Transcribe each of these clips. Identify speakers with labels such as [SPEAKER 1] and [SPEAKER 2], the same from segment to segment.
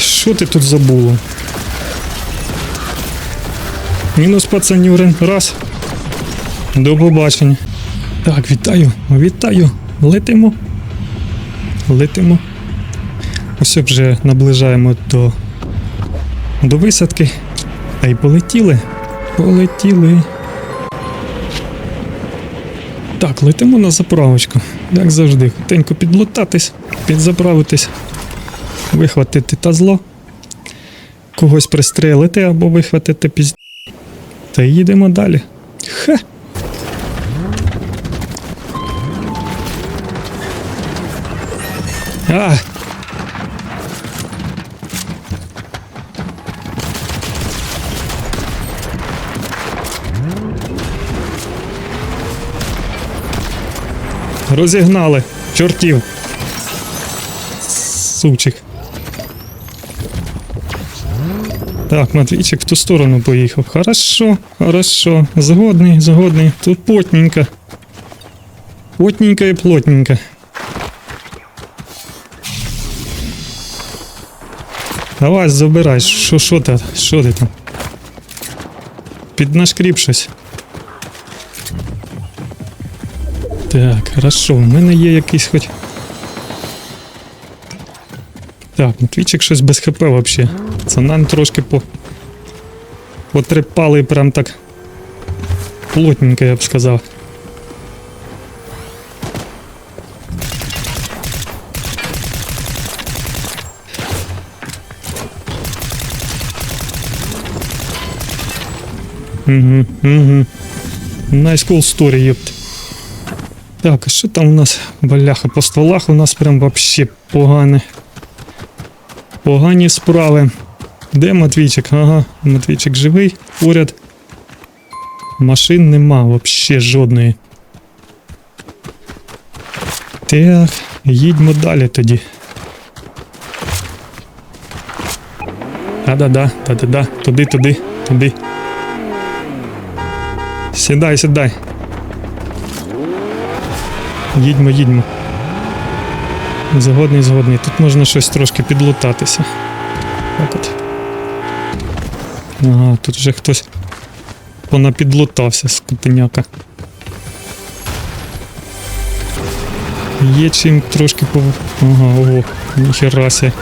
[SPEAKER 1] Що ти тут забула? Мінус пацанюрин. Раз. До побачення. Так, вітаю, вітаю. Летимо. Летимо. Ось вже наближаємо до, до висадки. Та й полетіли. Полетіли. Так, летимо на заправочку. Як завжди, хотенько підлутатись, підзаправитись, вихватити та зло, когось пристрелити або вихватити пізд... Та їдемо далі. Хе! А! Розігнали. Чортів. Сучих. Так, Матвійчик в ту сторону поїхав. Хорошо, хорошо. Згодний, згодний. Тут плотненько. Плотненько і плотненько. Давай, забирай. Що, що ти? Що ти там? Піднашкріп щось. Так, хорошо, у мене є якийсь хоч. Так, Матвійчик щось без хп вообще. Це нам трошки по. Потрепали прям так. Плотненько, я б сказав. Угу, угу. Nice cool story, ёпт. Так, а що там у нас? Баляха по стволах у нас прям вообще погане. Погані справи. Де Матвійчик? Ага, Матвійчик живий, поряд. Машин нема вообще жодної. Так, їдьмо далі тоді. Да-да-да, да-да-да, туди, туди, туди. Сідай, сідай. Їдьмо, їдьмо. Згодний, згодний. Тут можна щось трошки підлутатися. Так от. Ага, тут вже хтось понапідлутався, скотиняка. Є чим трошки по. Ага, ого, ніхера себе.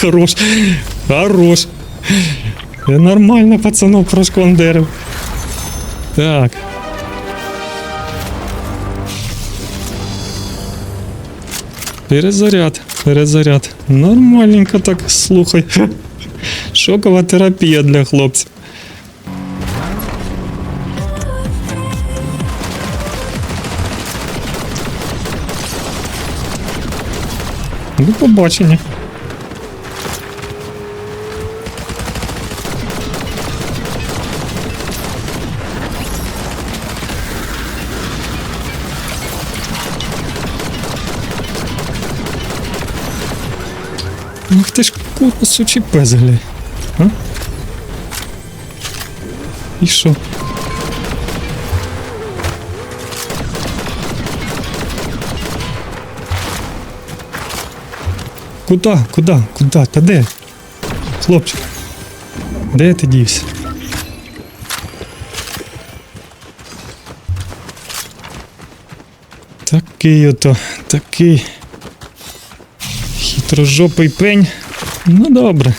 [SPEAKER 1] Хорош. Хорош. Я нормально пацанов прошквандерив. Так. Перезаряд, перезаряд. Нормальненько так, слухай. Шокова терапія для хлопців. До побачення. Ах ти ж курва сучий пес, гля. А? І що? Куда? Куда? Куда? Та де? Хлопчик. Де ти дівся? Такий ото, такий. Хитрожопий пень. Ну добре.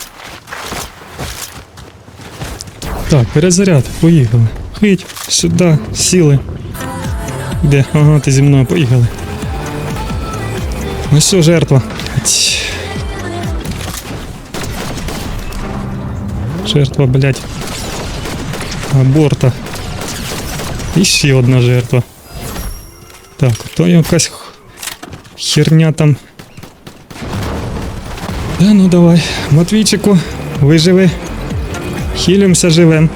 [SPEAKER 1] Так, перезаряд, поїхали. Хить, сюди, сіли. Де? Ага, ти зі мною поїхали. Ну все, жертва. Жертва, блядь. Аборта. І ще одна жертва. Так, то якась херня там. Та ну давай, Матвійчику, виживи. Хілімся живем.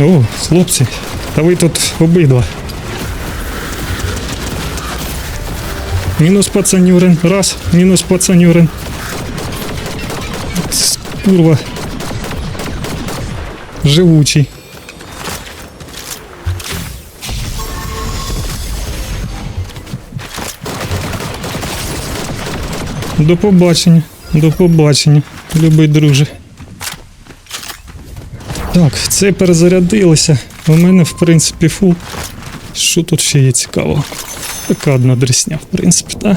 [SPEAKER 1] О, хлопці, та ви тут обидва. Мінус пацанюрин. Раз. Мінус пацанюрин. Курва. Живучий. До побачення. До побачення, любий друже. Так, це перезарядилося. У мене, в принципі, фул. Що тут ще є цікаво? Така одна дресня, в принципі, так.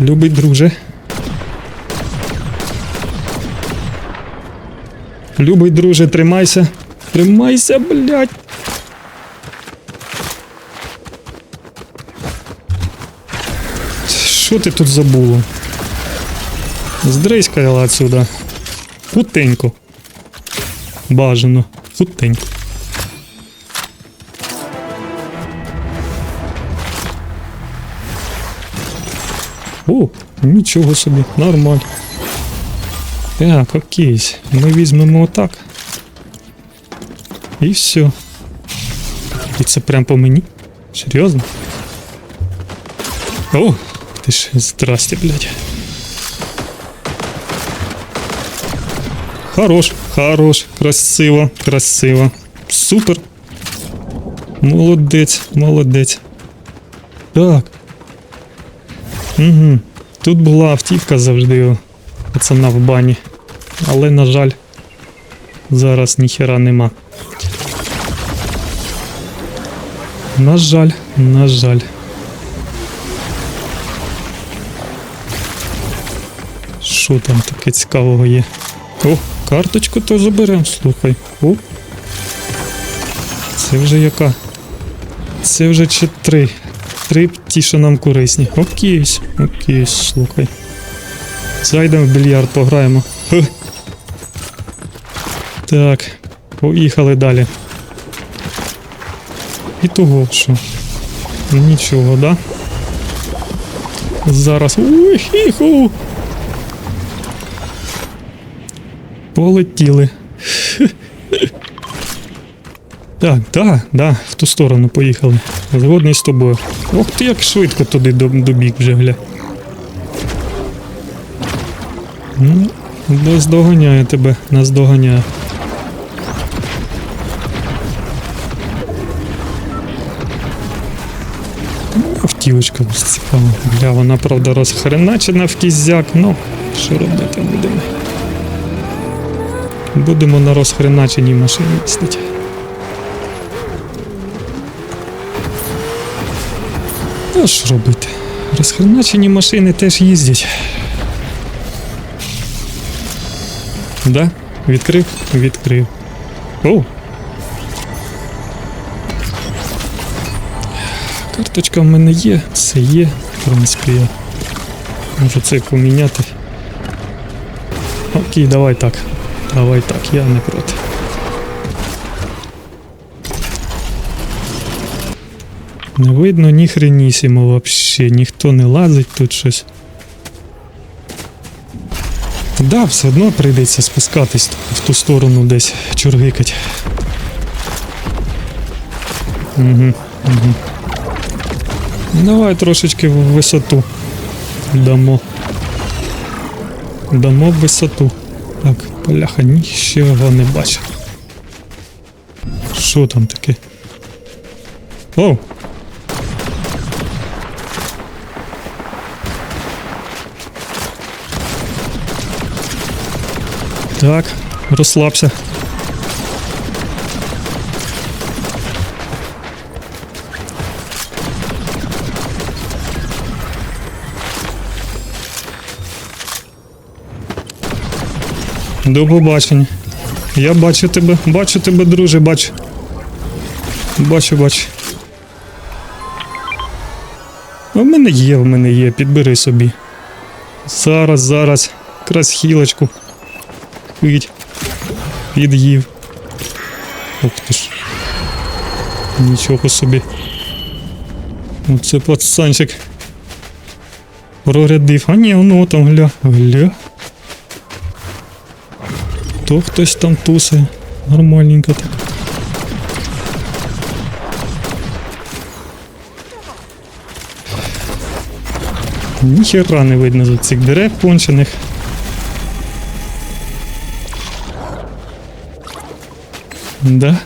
[SPEAKER 1] Любий друже. Любий друже, тримайся. Тримайся, блядь. Що ти тут забула? Здрейськала отсюда. Хутенько. Бажано. Хутенько. О, нічого собі, нормально. Так, окей. Ми візьмемо отак. І все. І це прям по мені? Серйозно? О, ти ж здрасте, блядь. Хорош, хорош, красиво, красиво. Супер. Молодець, молодець. Так. Угу. Тут була автівка завжди пацана в бані. Але, на жаль, зараз ніхера нема. На жаль, на жаль. Що там таке цікавого є? О, карточку то заберемо, слухай. О. Це вже яка? Це вже чи три. Три ті, що нам корисні. Окей, окей, слухай. Зайдемо в більярд, пограємо. Хе. Так, поїхали далі. І того що? Нічого, да? Зараз. Уй, хіху. Полетіли. Так, да, да, в ту сторону поїхали. Згодний з тобою. Ох ти як швидко туди добіг вже, гля. Ну, наздоганяє тебе, наздоганяє. Автівочка ось цікава. Бля, вона, правда, розхреначена в кізяк, ну, що робити будемо. Будемо на розхреначеній машині їздити. Ну, що робити? Розхреначені машини теж їздять. Да? Відкрив? Відкрив. О! Карточка в мене є, все є. В принципі, я можу це поміняти. Окей, давай так. Давай так, я не проти. Не видно ні хренісімо вообще, ніхто не лазить тут щось. Да, все одно прийдеться спускатись в ту сторону десь чоргикать. Угу, угу. Давай трошечки в висоту дамо. Дамо висоту. Так, поляха, нічого не бачу. Що там таке? О! Так, розслабся. До побачення. Я бачу тебе, бачу тебе, друже, бачу. Бачу, бачу. В мене є, в мене є, підбери собі. Зараз, зараз. Якраз хілочку. Пить. Під'їв. Ух ти ж. Нічого собі. Оце пацанчик. Прорядив. А ні, воно там гля. Гля. То хтось там тусає. Нормальненько так. Ніхера не видно з цих дерев кончених. Да?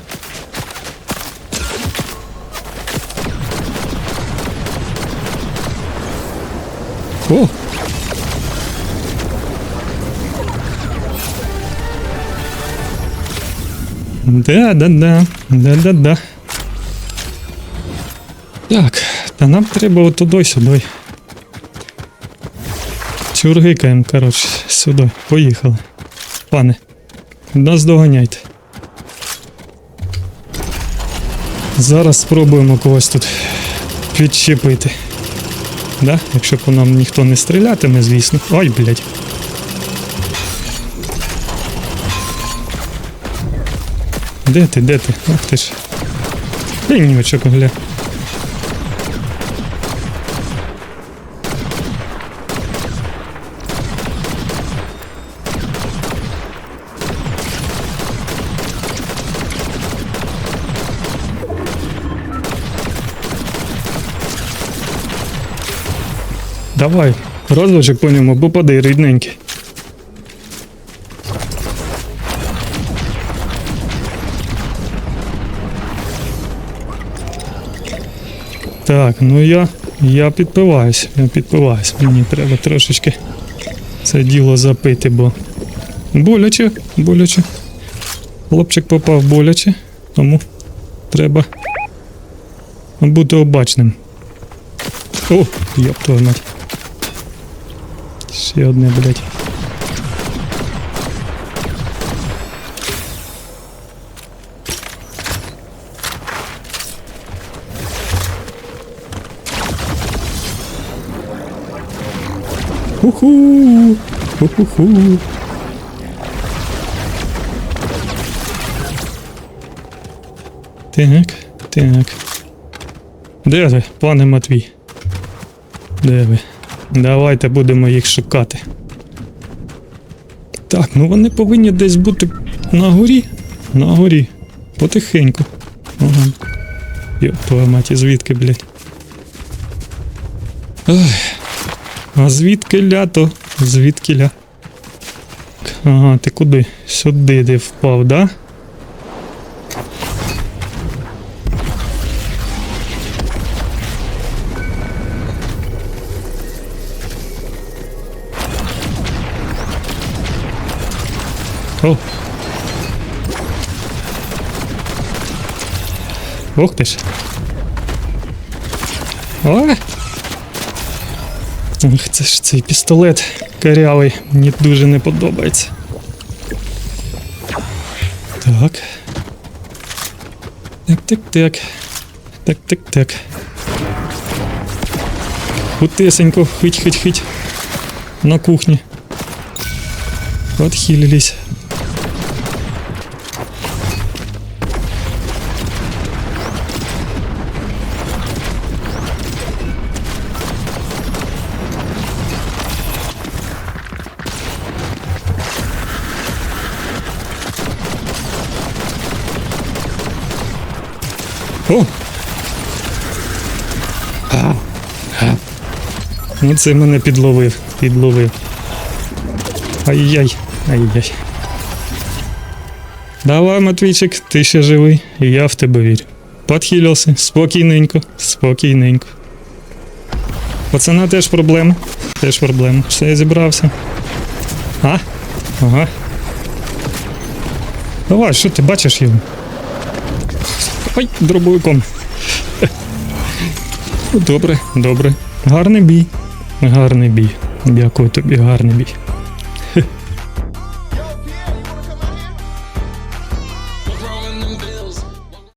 [SPEAKER 1] О! Да, да, да, да, да, да. Так, та нам треба от туди сюди. Чургикаємо, коротше, сюди. Поїхали. Пане, нас доганяйте. Зараз спробуємо когось тут підчепити. Да? Якщо по нам ніхто не стрілятиме, звісно. Ой, блядь. Де ти, де ти? Ах ти ж. Пеньочок, гля. Давай, розвочок по ньому, бо падай рідненький. Так, ну я. Я підпиваюсь, я підпиваюсь. Мені треба трошечки це діло запити, бо боляче, боляче. Хлопчик попав боляче, тому треба бути обачним. О, твою мать. Ще одне, блядь. Уху! Уху! Так, так. Де ви, пане Матвій? Де ви? Давайте будемо їх шукати. Так, ну вони повинні десь бути на горі. На горі. Потихеньку. Ага. Йоп, твоя мать, звідки, блядь? Ой. А звідки лято? Звідки ля? Ага, ти куди? Сюди ти впав, да? О. Ох ти ж. О! Це ж цей пістолет корявий, мені дуже не подобається. Так. Так, так, так. Так, так, так. Хутесенько, хить, хить, хить. На кухні. Отхилились. О! Ну це мене підловив, підловив. Ай-яй, ай-яй. Давай, Матвійчик, ти ще живий, і я в тебе вірю. Подхилився, спокійненько, спокійненько. Пацана теж проблема. Теж проблема. Все, я зібрався. А? Ага. Давай, що ти бачиш його? Ой, дробовиком. Добре, добре. Гарний бій. Гарний бій. Дякую тобі, гарний бій.